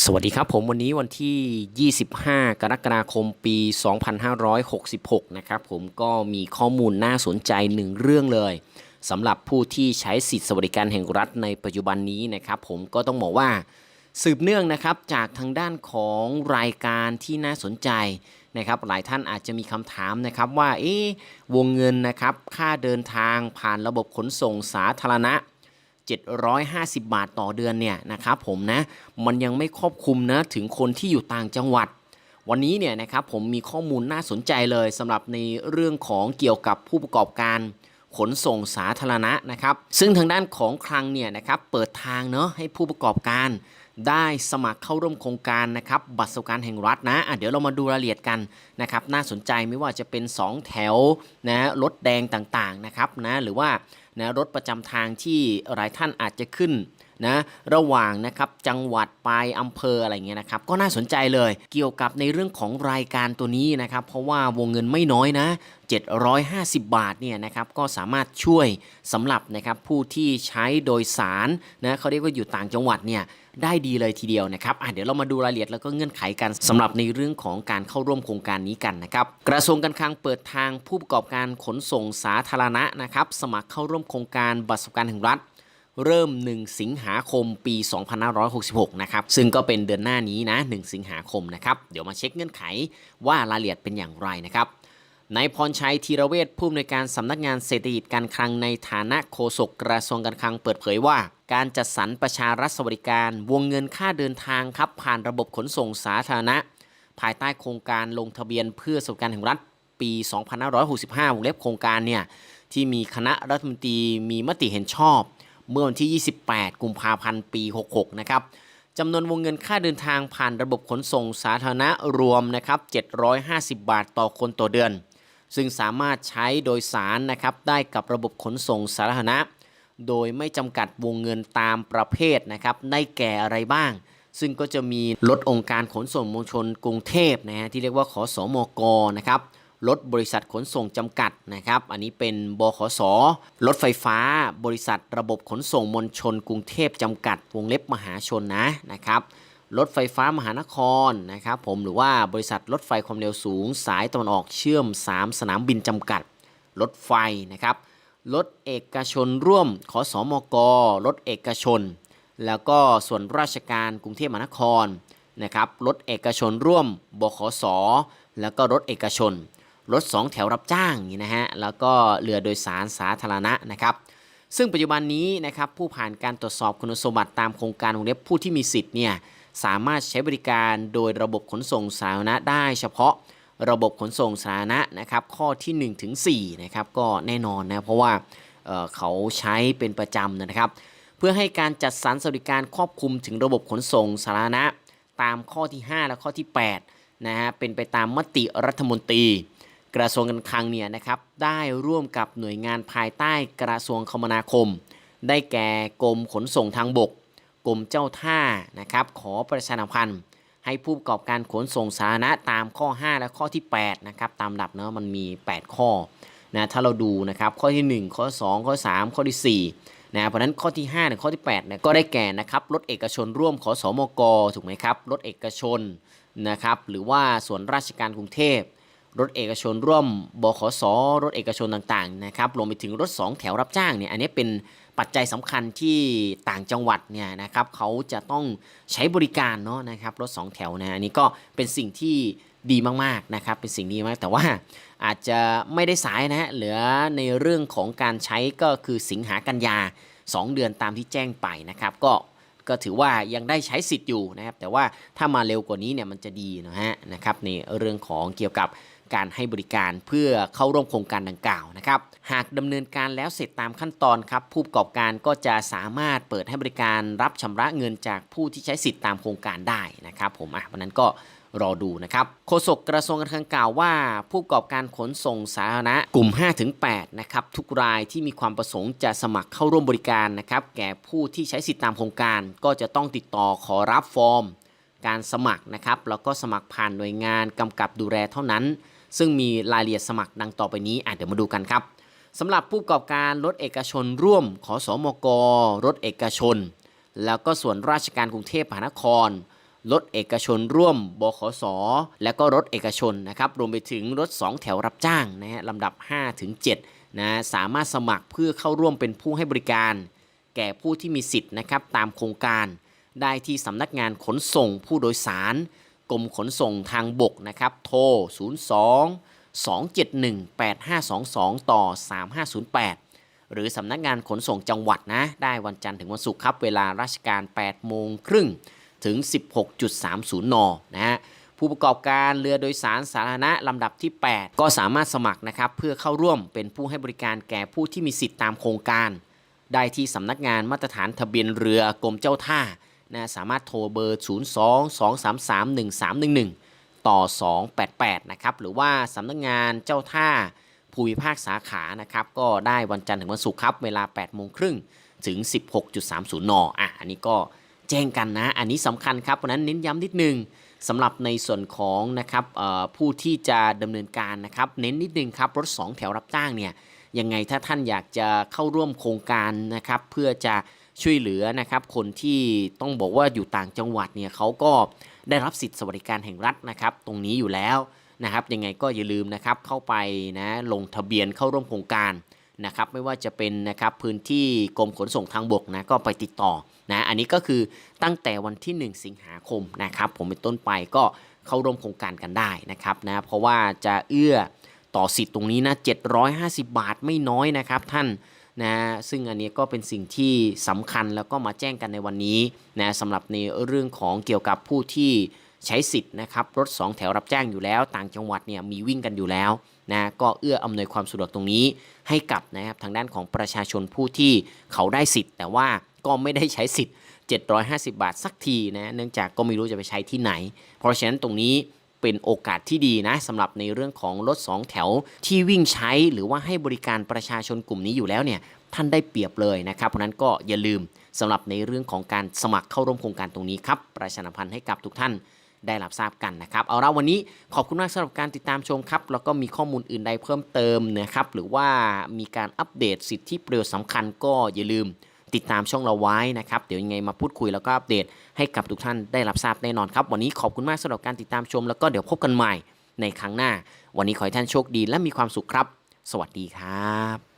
สวัสดีครับผมวันนี้วันที่ 25 กรกฎาคมปี 2566 นะครับผมก็มีข้อมูลน่าสนใจหนึ่งเรื่องเลยสำหรับผู้ที่ใช้สิทธิสวัสดิการแห่งรัฐในปัจจุบันนี้นะครับผมก็ต้องบอกว่าสืบเนื่องนะครับจากทางด้านของรายการที่น่าสนใจนะครับหลายท่านอาจจะมีคำถามนะครับว่าเอ๊วงเงินนะครับค่าเดินทางผ่านระบบขนส่งสาธารณะ 750 บาทต่อเดือนเนี่ยนะครับผมนะมันยังไม่ครอบคลุมนะถึงคนที่อยู่ต่างจังหวัด วันนี้เนี่ยนะครับผมมีข้อมูลน่าสนใจเลยสำหรับในเรื่องของเกี่ยวกับผู้ประกอบการ ขนส่งสาธารณะนะครับ ซึ่งทางด้านของคลังเนี่ยนะครับเปิดทางเนาะให้ผู้ประกอบการได้สมัครเข้าร่วมโครงการนะครับบัตรสวัสดิการแห่งรัฐนะะเดี๋ยวเรามาดูรายละเอียดกันนะครับน่าสนใจไม่ว่าจะเป็น 2 แถวนะรถแดงต่างๆนะครับนะหรือว่านะรถประจำทางที่หลายท่านอาจจะขึ้น นะระหว่างนะครับจังหวัดไปอำเภออะไรเงี้ยนะครับก็น่าสนใจเลยเกี่ยวกับในเรื่องของรายการตัวนี้นะครับเพราะว่าวงเงินไม่น้อยนะ 750 บาทเนี่ยนะครับก็สามารถช่วยสำหรับนะครับผู้ที่ใช้โดยสารนะเขาเรียกว่าอยู่ต่างจังหวัดเนี่ยได้ดีเลยทีเดียวนะครับเดี๋ยวเรามาดูรายละเอียดแล้วก็เงื่อนไขกันสำหรับในเรื่องของการเข้าร่วมโครงการนี้กันนะครับ กระทรวงการคลังเปิดทางผู้ประกอบการขนส่งสาธารณะนะครับ สมัครเข้าร่วมโครงการบัตรสวัสดิการแห่งรัฐ เริ่ม 1 สิงหาคมปี 2566 นะครับ ซึ่งก็เป็นเดือนหน้านี้นะ 1 สิงหาคมนะครับ เดี๋ยวมาเช็คเงื่อนไขว่ารายละเอียดเป็นอย่างไรนะครับนายพรชัยธีรเวชผู้อำนวยการสำนักงานเศรษฐกิจการคลังในฐานะโฆษกกระทรวงการคลังเปิดเผยว่า การจัดสรรประชารัฐสวัสดิการ วงเงินค่าเดินทางครับ ผ่านระบบขนส่งสาธารณะ ภายใต้โครงการลงทะเบียนเพื่อสวัสดิการแห่งรัฐปี 2565 วงเล็บโครงการเนี่ยที่มีคณะรัฐมนตรีมีมติเห็นชอบ เมื่อวันที่ 28 กุมภาพันธ์ ปี 66 นะครับจำนวนวงเงินค่าเดินทางผ่านระบบขนส่งสาธารณะรวมนะครับ 750 บาทต่อคนต่อเดือน ซึ่งสามารถใช้โดยสารนะครับได้กับระบบขนส่งสาธารณะ โดยไม่จำกัดวงเงินตามประเภทนะครับ ได้แก่อะไรบ้าง ซึ่งก็จะมีรถองค์การขนส่งมวลชนกรุงเทพนะฮะที่เรียกว่าขอสอมกนะครับ รถบริษัทขนส่งจำกัดนะครับ อันนี้เป็นบขสรถไฟฟ้า บริษัทระบบขนส่งมวลชน กรุงเทพจำกัด วงเล็บมหาชนนะนะครับรถไฟฟ้ามหานครนะครับผมหรือว่าบริษัทรถไฟความเร็วสูง สายตะวันออกเชื่อม 3 สนามบินจำกัด รถไฟนะครับรถเอกชนร่วมขอสอมกรถเอกชน แล้วก็ส่วนราชการกรุงเทพมหานครนะครับรถเอกชนร่วมบขสแล้วก็รถเอกชน รถ 2 แถวรับจ้างนี้นะฮะแล้วก็เรือโดยสารสาธารณะนะครับซึ่งปัจจุบันนี้นะครับผู้ผ่านการตรวจสอบคุณสมบัติตามโครงการวงเล็บผู้ที่มีสิทธิ์เนี่ยสามารถใช้บริการโดยระบบขนส่งสาธารณะได้เฉพาะระบบขนส่งสาธารณะนะครับข้อที่1ถึง4นะครับก็แน่นอนนะเพราะว่าเเขาใช้เป็นประจำนะครับ เพื่อให้การจัดสรรสวัสดิการครอบคลุมถึงระบบขนส่งสาธารณะ ตามข้อที่ 5 และข้อที่8นะฮะเป็นไปตามมติรัฐมนตรี กระทรวงการคลังเนี่ยนะครับได้ร่วมกับหน่วยงานภายใต้กระทรวงคมนาคม ได้แก่กรมขนส่งทางบก กรมเจ้าท่านะครับขอประชาสัมพันธ์ ให้ผู้ประกอบการขนส่งสาธารณะตามข้อ 5 และข้อที่8นะครับตามลำดับเนาะมันมี 8 ข้อนะถ้าเราดูนะครับข้อที่ 1 ข้อ 2 ข้อ 3 ข้อที่4นะเพราะนั้นข้อที่5ถึงข้อที่8เนี่ยก็ได้แก่นะครับรถเอกชนร่วมขอสอมกถูกไหมครับรถเอกชนนะครับหรือว่าส่วนราชการกรุงเทพ รถเอกชนร่วมบขสรถเอกชนต่างๆนะครับรวมไปถึงรถ 2 แถวรับจ้างเนี่ยอันนี้เป็นปัจจัยสำคัญที่ต่างจังหวัดเนี่ยนะครับเขาจะต้องใช้บริการเนาะนะครับรถ 2 แถวนะอันนี้ก็เป็นสิ่งที่ดีมากๆนะครับเป็นสิ่งดีมากแต่ว่าอาจจะไม่ได้สายนะฮะเหลือในเรื่องของการใช้ก็คือสิงหากันยา 2 เดือนตามที่แจ้งไปนะครับก็ก็ถือว่ายังได้ใช้สิทธิ์อยู่นะครับแต่ว่าถ้ามาเร็วกว่านี้เนี่ยมันจะดีนะฮะนะครับในเรื่องของเกี่ยวกับ การให้บริการเพื่อเข้าร่วมโครงการดังกล่าวนะครับ หากดำเนินการแล้วเสร็จตามขั้นตอนครับผู้ประกอบการก็จะสามารถเปิดให้บริการรับชำระเงินจากผู้ที่ใช้สิทธิ์ตามโครงการได้นะครับ ผมอะวันนั้นก็รอดูนะครับโฆษกกระทรวงการคลังกล่าวว่า ผู้ประกอบการขนส่งสาธารณะกลุ่ม 5-8 นะครับทุกรายที่มีความประสงค์จะสมัครเข้าร่วมบริการนะครับแก่ผู้ที่ใช้สิทธิตามโครงการ ก็จะต้องติดต่อขอรับฟอร์ม การสมัครนะครับแล้วก็สมัครผ่านหน่วยงานกำกับดูแลเท่านั้น ซึ่งมีรายละเอียดสมัครดังต่อไปนี้อะเดี๋ยวมาดูกันครับสำหรับผู้ประกอบการรถเอกชนร่วม ขอสอมกรถเอกชน แล้วก็ส่วนราชการกรุงเทพมหานครรถเอกชนร่วม บขส และก็รถเอกชนนะครับ รวมไปถึงรถ 2 แถวรับจ้างนะฮะลำดับ 5 ถึง7นะสามารถสมัครเพื่อเข้าร่วมเป็นผู้ให้บริการ แก่ผู้ที่มีสิทธิ์นะครับตามโครงการ ได้ที่สำนักงานขนส่งผู้โดยสาร รมขนส่งทางบกนะครับโทร 02 271 8522 ต่อ 3508 หรือสำนักงานขนส่งจังหวัดนะ ได้วันจันทร์ถึงวันศุกร์ครับ เวลาราชการ8โมงครึ่งถึง 16.30 น นะฮะผู้ประกอบการเรือโดยสารสาธารณะลำดับที่ 8 ก็สามารถสมัครนะครับ เพื่อเข้าร่วมเป็นผู้ให้บริการแก่ผู้ที่มีสิทธิ์ตามโครงการ ได้ที่สำนักงานมาตรฐานทะเบียนเรือกรมเจ้าท่า นะสามารถโทรเบอร์ 02 233 1311 ต่อ 288 นะครับหรือว่าสำนักงานเจ้าท่าภูมิภาคสาขานะครับก็ได้วันจันทร์ถึงวันศุกร์ครับ เวลา 8 โมงครึ่งถึง 16.30 น อะ อันนี้ก็แจ้งกันนะ อันนี้สำคัญครับเพราะนั้นเน้นย้ำนิดนึงสำหรับในส่วนของนะครับผู้ที่จะดำเนินการนะครับ เน้นนิดนึงครับ รถ 2 แถวรับจ้างเนี่ยยังไงถ้าท่านอยากจะเข้าร่วมโครงการนะครับ เพื่อจะ ช่วยเหลือนะครับคนที่ต้องบอกว่าอยู่ต่างจังหวัดเนี่ยเขาก็ได้รับสิทธิสวัสดิการแห่งรัฐนะครับตรงนี้อยู่แล้วนะครับยังไงก็อย่าลืมนะครับเข้าไปนะลงทะเบียนเข้าร่วมโครงการนะครับไม่ว่าจะเป็นนะครับพื้นที่กรมขนส่งทางบกนะก็ไปติดต่อนะอันนี้ก็คือตั้งแต่วันที่ 1 สิงหาคมนะครับผมเป็นต้นไปก็เข้าร่วมโครงการกันได้นะครับนะเพราะว่าจะเอื้อต่อสิทธิ์ตรงนี้นะ750 บาทไม่น้อยนะครับท่าน นะซึ่งอันนี้ก็เป็นสิ่งที่สำคัญแล้วก็มาแจ้งกันในวันนี้นะสำหรับในเรื่องของเกี่ยวกับผู้ที่ใช้สิทธิ์นะครับรถ 2 แถวรับแจ้งอยู่แล้ว ต่างจังหวัดเนี่ยมีวิ่งกันอยู่แล้วนะก็เอื้ออำนวยความสะดวกตรงนี้ให้กับนะครับทางด้านของประชาชนผู้ที่เขาได้สิทธิ์ แต่ว่าก็ไม่ได้ใช้สิทธิ์ 750 บาทสักทีนะเนื่องจากก็ไม่รู้จะไปใช้ที่ไหน เพราะฉะนั้นตรงนี้ เป็นโอกาสที่ดีนะสำหรับในเรื่องของรถ 2 แถวที่วิ่งใช้หรือว่าให้บริการประชาชนกลุ่มนี้อยู่แล้วเนี่ยท่านได้เปรียบเลยนะครับ เพราะนั้นก็อย่าลืมสำหรับในเรื่องของการสมัครเข้าร่วมโครงการตรงนี้ครับ ประชาสัมพันธ์ให้กับทุกท่านได้รับทราบกันนะครับ เอาละวันนี้ขอบคุณมากสำหรับการติดตามชมครับ แล้วก็มีข้อมูลอื่นใดเพิ่มเติมนะครับ หรือว่ามีการอัปเดตสิทธิประโยชน์สำคัญก็อย่าลืม ติดตามช่องเราไว้นะครับ เดี๋ยวยังไงมาพูดคุยแล้วก็อัปเดตให้กับทุกท่านได้รับทราบแน่นอนครับ วันนี้ขอบคุณมากสำหรับการติดตามชม แล้วก็เดี๋ยวพบกันใหม่ในครั้งหน้า วันนี้ขอให้ท่านโชคดีและมีความสุขครับ สวัสดีครับ